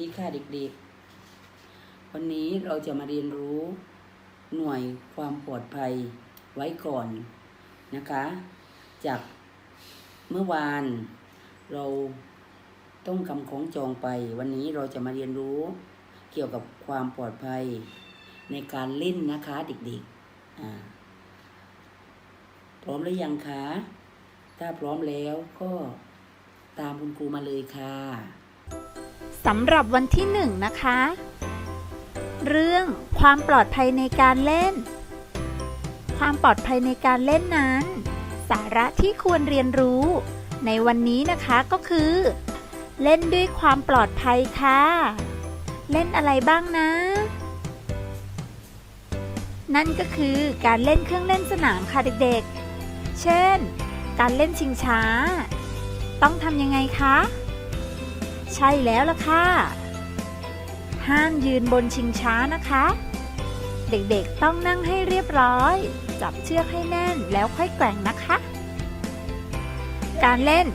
ดีค่ะเด็กๆ วันนี้เราจะมาเรียนรู้หน่วยความปลอดภัยไว้ก่อนนะคะ จากเมื่อวานเราต้องคำของจองไป วันนี้เราจะมาเรียนรู้เกี่ยวกับความปลอดภัยในการเล่นนะคะเด็กๆ พร้อมหรือยังคะ ถ้าพร้อมแล้วก็ตามคุณครูมาเลยค่ะ สำหรับวันที่หนึ่งนะคะ เรื่องความปลอดภัยในการเล่น ความปลอดภัยในการเล่นนั้น สาระที่ควรเรียนรู้ ในวันนี้นะคะก็คือ เล่นด้วยความปลอดภัยค่ะ เล่นอะไรบ้างนะ นั่นก็คือการเล่นเครื่องเล่นสนามค่ะเด็กๆ เช่น การเล่นชิงช้า ต้องทำยังไงคะ ใช่แล้วล่ะค่ะ ห้ามยืนบนชิงช้านะคะ เด็กๆต้องนั่งให้เรียบร้อย จับเชือกให้แน่นแล้วค่อยแกว่งนะคะ การเล่น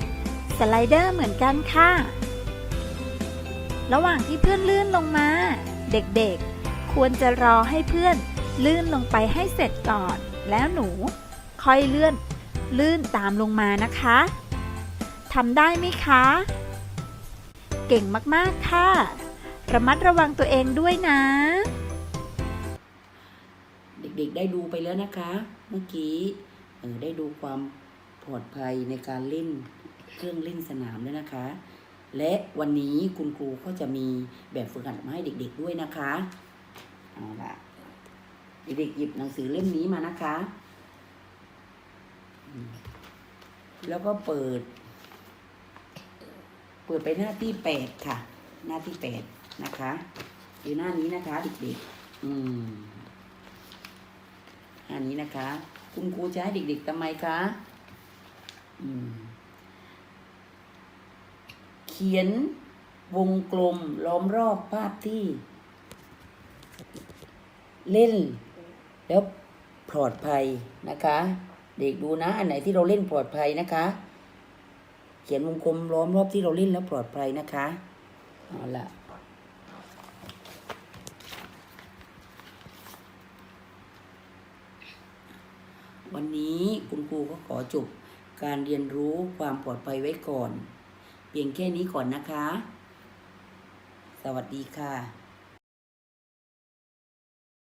สไลเดอร์เหมือนกันค่ะ ระหว่างที่เพื่อนลื่นลงมา เด็กๆ ควรจะรอให้เพื่อนลื่นลงไปให้เสร็จก่อน แล้วหนู ค่อยเลื่อน ลื่นตามลงมานะคะทำได้ไหมคะ ก่งมากๆค่ะ ระมัดระวังตัวเองด้วยนะ เด็กๆได้ดูไปแล้วนะคะ เมื่อกี้เออได้ดูความปลอดภัยในการเล่นเครื่องเล่นสนามแล้วนะคะ และวันนี้คุณครูก็จะมีแบบฝึกหัดมาให้เด็ก ๆด้วยนะคะเอาละเด็กๆหยิบหนังสือเล่มนี้มานะคะ แล้วก็เปิด เปิดไปหน้าที่แปดค่ะ หน้าที่แปดนะคะอยู่หน้านี้นะคะเด็กๆ อืมอันนี้นะคะ คุณครูจะให้เด็กๆทำไมคะอืม เขียนวงกลมล้อมรอบภาพที่ เล่น แล้วปลอดภัยนะคะ เด็กดูนะ อันไหนที่เราเล่นปลอดภัยนะคะ เขียนวงกลมล้อมรอบที่เราเล่นแล้วปลอดภัยนะคะเอาละวันนี้คุณครูก็ขอจบการเรียนรู้ความปลอดภัยไว้ก่อน เพียงแค่นี้ก่อนนะคะ สวัสดีค่ะ